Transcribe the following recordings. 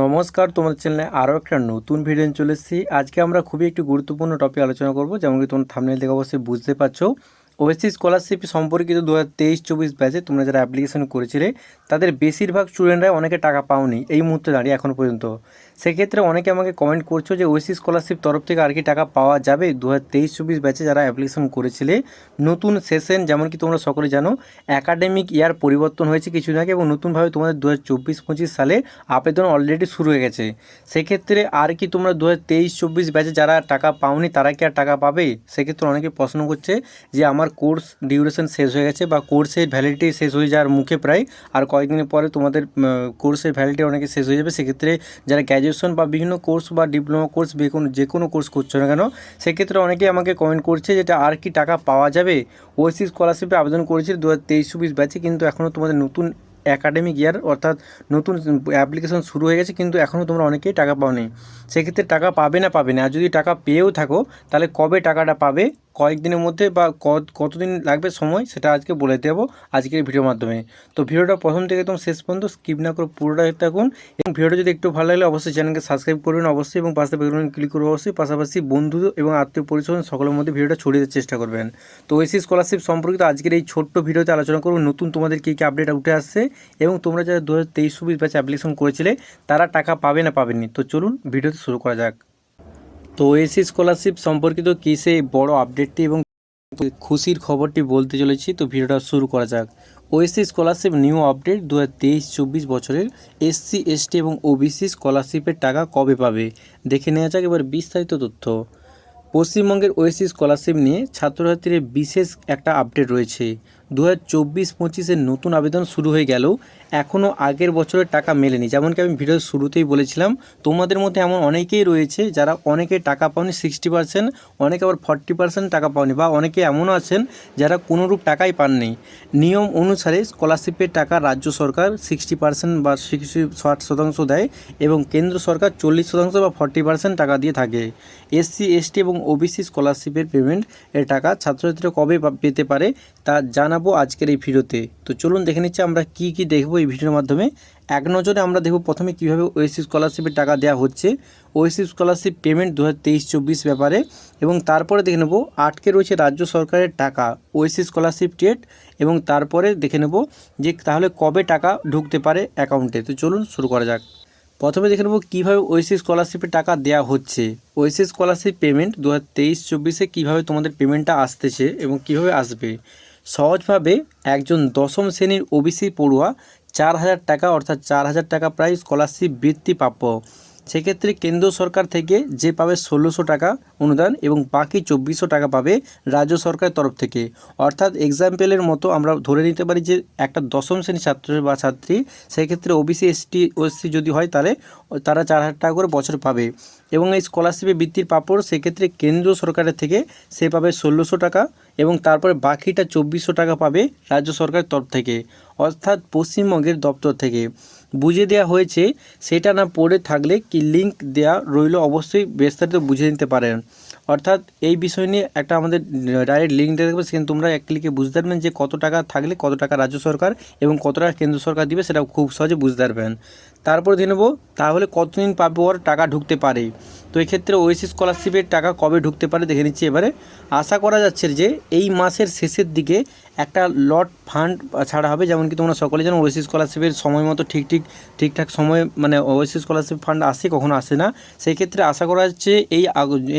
নমস্কার, তোমাদের চ্যানেলে আরও একটা নতুন ভিডিও চলে এসেছি। আজকে আমরা খুবই একটি গুরুত্বপূর্ণ টপিক আলোচনা করব যেমন কি তোমার থামনেল থেকে অবশ্যই বুঝতে পারছ। ওএসসি স্কলারশিপ সম্পর্কিত দু হাজার তেইশ চব্বিশ ব্যাচে তোমরা যারা অ্যাপ্লিকেশন করেছিলে, তাদের বেশিরভাগ স্টুডেন্টরাই অনেকে টাকা পাওনি এই মুহূর্তে দাঁড়িয়ে এখনও পর্যন্ত। সেক্ষেত্রে অনেকে আমাকে কমেন্ট করছ যে, ওএসসি স্কলারশিপ তরফ থেকে আর কি টাকা পাওয়া যাবে? দু হাজার তেইশ চব্বিশ ব্যাচে যারা অ্যাপ্লিকেশন করেছিলে, নতুন সেশন যেমন কি তোমরা সকলে জানো অ্যাকাডেমিক ইয়ার পরিবর্তন হয়েছে কিছুদিন আগে এবং নতুনভাবে তোমাদের দু হাজার চব্বিশ পঁচিশ সালে আবেদন অলরেডি শুরু হয়ে গেছে। সেক্ষেত্রে আর কি তোমরা দু হাজার তেইশ চব্বিশ ব্যাচে যারা টাকা পাওনি, তারা কি আর টাকা পাবে? সেক্ষেত্রে অনেকে প্রশ্ন করছে যে, আমার কোর্স ডিউরেশন শেষ হয়ে গেছে বা কোর্সের ভ্যালিডিটি শেষ হয়ে যাওয়ার মুখে প্রায় আর কয়েকদিনের পরে তোমাদের কোর্সের ভ্যালিডিটি অনেকে শেষ হয়ে যাবে। সেক্ষেত্রে যারা গ্র্যাজুয়েশন বা বিভিন্ন কোর্স বা ডিপ্লোমা কোর্স যে কোনো যে কোনো কোর্স করছ না কেন, সেক্ষেত্রে অনেকেই আমাকে কমেন্ট করছে যেটা আর কি টাকা পাওয়া যাবে? ওএসসি স্কলারশিপে আবেদন করেছিল দু হাজার তেইশ চব্বিশ ব্যাচে কিন্তু এখনও তোমাদের নতুন অ্যাকাডেমিক ইয়ার অর্থাৎ নতুন অ্যাপ্লিকেশন শুরু হয়ে গেছে, কিন্তু এখনও তোমরা অনেকেই টাকা পাওনি। সেক্ষেত্রে টাকা পাবে না পাবে না, আর যদি টাকা পেয়েও থাকো, তাহলে কবে টাকাটা পাবে? কয়েকদিনের মধ্যে বা কত, কতদিন লাগবে সময় সেটা আজকে বলে দেবো আজকের ভিডিওর মাধ্যমে। তো ভিডিওটা প্রথম থেকে একদম শেষ পর্যন্ত স্কিপ না করে পুরোটা থাকুন। এবং ভিডিওটা যদি একটু ভালো লাগলে অবশ্যই চ্যানেলকে সাবস্ক্রাইব করবেন অবশ্যই এবং পাশে বেগুন ক্লিক করবেন অবশ্যই পাশাপাশি বন্ধু এবং আত্মীয় পরিচয় সকলের মধ্যে ভিডিওটা ছড়িয়ে দেওয়ার চেষ্টা করবেন। তো এসি স্কলারশিপ সম্পর্কিত আজকের এই ছোট্ট ভিডিওতে আলোচনা করব নতুন তোমাদের কী কী আপডেট উঠে আসছে এবং তোমরা যারা দু হাজার তেইশ চব্বিশ ব্যাচে অ্যাপ্লিকেশন করেছিলে, তারা টাকা পাবে না পাবেনি তো চলুন ভিডিওতে শুরু করা যাক। তো এসি স্কলারশিপ সম্পর্কিত কী সেই বড় আপডেটটি এবং খুশির খবরটি বলতে চলেছি। তো ভিডিওটা শুরু করা যাক। ওএসসি স্কলারশিপ নিউ আপডেট দু হাজার তেইশ চব্বিশ বছরের এসসি, এসটি এবং ওবিসি স্কলারশিপের টাকা কবে পাবে? দেখে নেওয়া যাক এবার বিস্তারিত তথ্য। পশ্চিমবঙ্গের ওএসসি স্কলারশিপ নিয়ে ছাত্রছাত্রীদের বিশেষ একটা আপডেট রয়েছে। দু হাজার চব্বিশ পঁচিশের নতুন আবেদন শুরু হয়ে গেলেও এখনও আগের বছরের টাকা মেলেনি। যেমনকি আমি ভিডিওর শুরুতেই বলেছিলাম, তোমাদের মধ্যে এমন অনেকেই রয়েছে যারা অনেকে টাকা পাওনি সিক্সটি পার্সেন্ট অনেকে আবার ফর্টি পার্সেন্ট টাকা পাওনি বা অনেকে এমনও আছেন যারা কোনোরূপ টাকাই পাননি। নিয়ম অনুসারে স্কলারশিপের টাকা রাজ্য সরকার সিক্সটি পার্সেন্ট বা সিক্সটি ষাট শতাংশ দেয় এবং কেন্দ্র সরকার চল্লিশ শতাংশ বা ফর্টি পার্সেন্ট টাকা দিয়ে থাকে। এসসি এসটি এবং ওবিসি স্কলারশিপের পেমেন্ট এর টাকা ছাত্রছাত্রীরা কবে পেতে পারে তা জানাব আজকের এই ভিডিওতে। তো চলুন দেখে নিচ্ছি আমরা কি কি দেখব এই ভিডিওর মাধ্যমে। এক নজরে আমরা দেখব প্রথমে কীভাবে ওএসসি স্কলারশিপের টাকা দেওয়া হচ্ছে। ওএসসি স্কলারশিপ পেমেন্ট দু হাজার ব্যাপারে এবং তারপরে দেখে নেব আটকে রয়েছে রাজ্য সরকারের টাকা, ওএসসি স্কলারশিপ ডেট এবং তারপরে দেখে নেব যে তাহলে কবে টাকা ঢুকতে পারে অ্যাকাউন্টে তো চলুন শুরু করা যাক। প্রথমে দেখে নেব কীভাবে ওএসসি স্কলারশিপের টাকা দেওয়া হচ্ছে। ওএসসি স্কলারশিপ পেমেন্ট দু হাজার তেইশ চব্বিশে কীভাবে তোমাদের পেমেন্টটা আসতেছে এবং কীভাবে আসবে? সহজভাবে একজন দশম শ্রেণির ওবিসি পড়ুয়া চার হাজার টাকা, অর্থাৎ চার হাজার টাকা প্রায় স্কলারশিপ বৃত্তি প্রাপ্য। সেক্ষেত্রে কেন্দ্র সরকার থেকে যে পাবে ষোলোশো টাকা অনুদান এবং বাকি চব্বিশশো টাকা পাবে রাজ্য সরকারের তরফ থেকে। অর্থাৎ এক্সাম্পলের মতো আমরা ধরে নিতে পারি যে একটা দশম শ্রেণির ছাত্র বা ছাত্রী সেক্ষেত্রে ওবিসি এসটি ওএসসি যদি হয় তাহলে তারা চার হাজার টাকা করে বছর পাবে এবং এই স্কলারশিপে বৃত্তির পাপড় সেক্ষেত্রে কেন্দ্র সরকারের থেকে সে পাবে ষোলোশো টাকা এবং তারপরে বাকিটা চব্বিশশো টাকা পাবে রাজ্য সরকারের তরফ থেকে, অর্থাৎ পশ্চিমবঙ্গের দপ্তর থেকে। বুঝে দেওয়া হয়েছে, সেটা না পড়ে থাকলে কি লিঙ্ক দেওয়া রইল অবশ্যই বিস্তারিত বুঝে নিতে পারেন। অর্থাৎ এই বিষয় নিয়ে একটা আমাদের ডাইরেক্ট লিঙ্ক দিয়ে থাকবে, সেখানে তোমরা এক ক্লিকে বুঝতে পারবেন যে কত টাকা থাকলে কত টাকা রাজ্য সরকার এবং কত টাকা কেন্দ্র সরকার দিবে সেটা খুব সহজে বুঝতে পারবেন। তারপরে দিয়ে নেব, তাহলে কতদিন পাবে ওর টাকা ঢুকতে পারে? তো এক্ষেত্রে ওএসি স্কলারশিপের টাকা কবে ঢুকতে পারে দেখে নিচ্ছি এবারে। আশা করা যাচ্ছে যে এই মাসের শেষের দিকে একটা লট ফান্ড ছাড়া হবে, যেমন কি তোমরা সকলে জানো ওএসি স্কলারশিপের সময় মতো ঠিক ঠিক, ঠিকঠাক সময় মানে ওএসি স্কলারশিপ ফান্ড আসে, কখনো আসে না। সেই ক্ষেত্রে আশা করা যাচ্ছে এই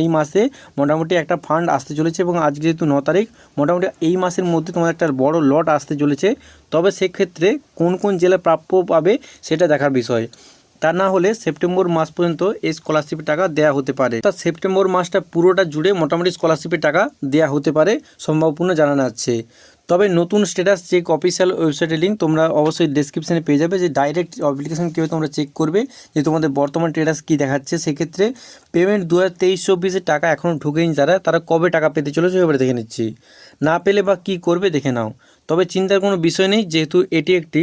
এই মাসে মোটামুটি একটা ফান্ড আসতে চলেছে এবং আজকে যেহেতু ন তারিখ, মোটামুটি এই মাসের মধ্যে তোমার একটা বড় লট আসতে চলেছে। তবে সেক্ষেত্রে কোন কোন জেলা প্রাপ্য পাবে সেটা দেখার বিষয়। তা না হলে সেপ্টেম্বর মাস পর্যন্ত এই স্কলারশিপের টাকা দেওয়া হতে পারে। অর্থাৎ সেপ্টেম্বর মাসটা পুরোটা জুড়ে মোটামুটি স্কলারশিপের টাকা দেওয়া হতে পারে, সম্ভাবপূর্ণ জানানো যাচ্ছে তবে নতুন স্ট্যাটাস চেক অফিসিয়াল ওয়েবসাইটের লিঙ্ক তোমরা অবশ্যই ডেসক্রিপশনে পেয়ে যাবে যে ডাইরেক্ট অ্যাপ্লিকেশন কীভাবে তোমরা চেক করবে যে তোমাদের বর্তমান স্ট্যাটাস কী দেখাচ্ছে। সেক্ষেত্রে পেমেন্ট দু হাজার তেইশ চব্বিশের টাকা এখনও ঢুকেনি যারা, তারা কবে টাকা পেতে চলেছে এবারে দেখে নিচ্ছি। না পেলে বা কী করবে দেখে নাও। তবে চিন্তার কোনো বিষয় নেই, যেহেতু এটি একটি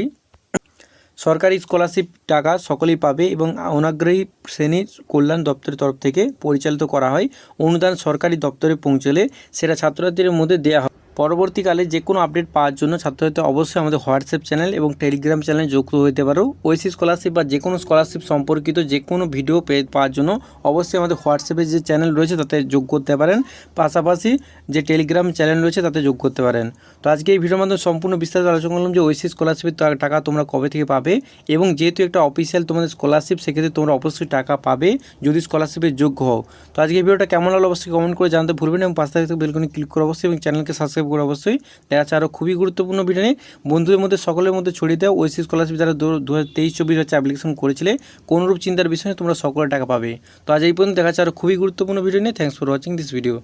সরকারি স্কলারশিপ টাকা সকলেই পাবে এবং অনাগ্রহী শ্রেণির কল্যাণ দপ্তরের তরফ থেকে পরিচালিত করা হয়। অনুদান সরকারি দপ্তরে পৌঁছলে সেটা ছাত্রছাত্রীদের মধ্যে দেওয়া হয়। পরবর্তীকালে যে কোনো আপডেট পাওয়ার জন্য ছাত্রছাত্রী অবশ্যই আমাদের হোয়াটসঅ্যাপ চ্যানেল এবং টেলিগ্রাম চ্যানেলে যুক্ত হতে পারো। ওয়েসি স্কলারশিপ বা যে কোনো স্কলারশিপ সম্পর্কিত যে কোনো ভিডিও পেয়ে পাওয়ার জন্য অবশ্যই আমাদের হোয়াটসঅ্যাপে যে চ্যানেল রয়েছে তাতে যোগ করতে পারেন। পাশাপাশি যে টেলিগ্রাম চ্যানেল রয়েছে তাতে যোগ করতে পারেন। তো আজকে এই ভিডিওর মাধ্যমে সম্পূর্ণ বিস্তারিত আলোচনা করলাম যে ওয়েসি স্কলারশিপের টাকা তোমরা কবে থেকে পাবে এবং যেহেতু একটা অফিসিয়াল তোমাদের স্কলারশিপ, সেক্ষেত্রে তোমরা অবশ্যই টাকা পাবে যদি স্কলারশিপের যোগ্য হও। তো আজকে ভিডিওটা কেমন লাগল অবশ্যই কমেন্ট করে জানতে ভুলবেন এবং পাশে থাকতে বেলকনি ক্লিক করে অবশ্যই এবং চ্যানেলকে সাবস্ক্রাইব করে অবশ্যই। দেখা যাচ্ছে আরও খুবই গুরুত্বপূর্ণ ভিডিও বন্ধুদের মধ্যে, সকলের মধ্যে ছড়িয়ে দেওয়া ওয়েসি স্কলারশিপ যারা দু হাজার তেইশ, চব্বিশ হচ্ছে অ্যাপ্লিকেশন করেছিলে, কোনোরূপ চিন্তার বিষয়ে তোমরা সকলে টাকা পাবে। তো আজ এই পর্যন্ত দেখা যাচ্ছে আরও খুবই গুরুত্বপূর্ণ ভিডিও নিয়ে। Thanks for watching this video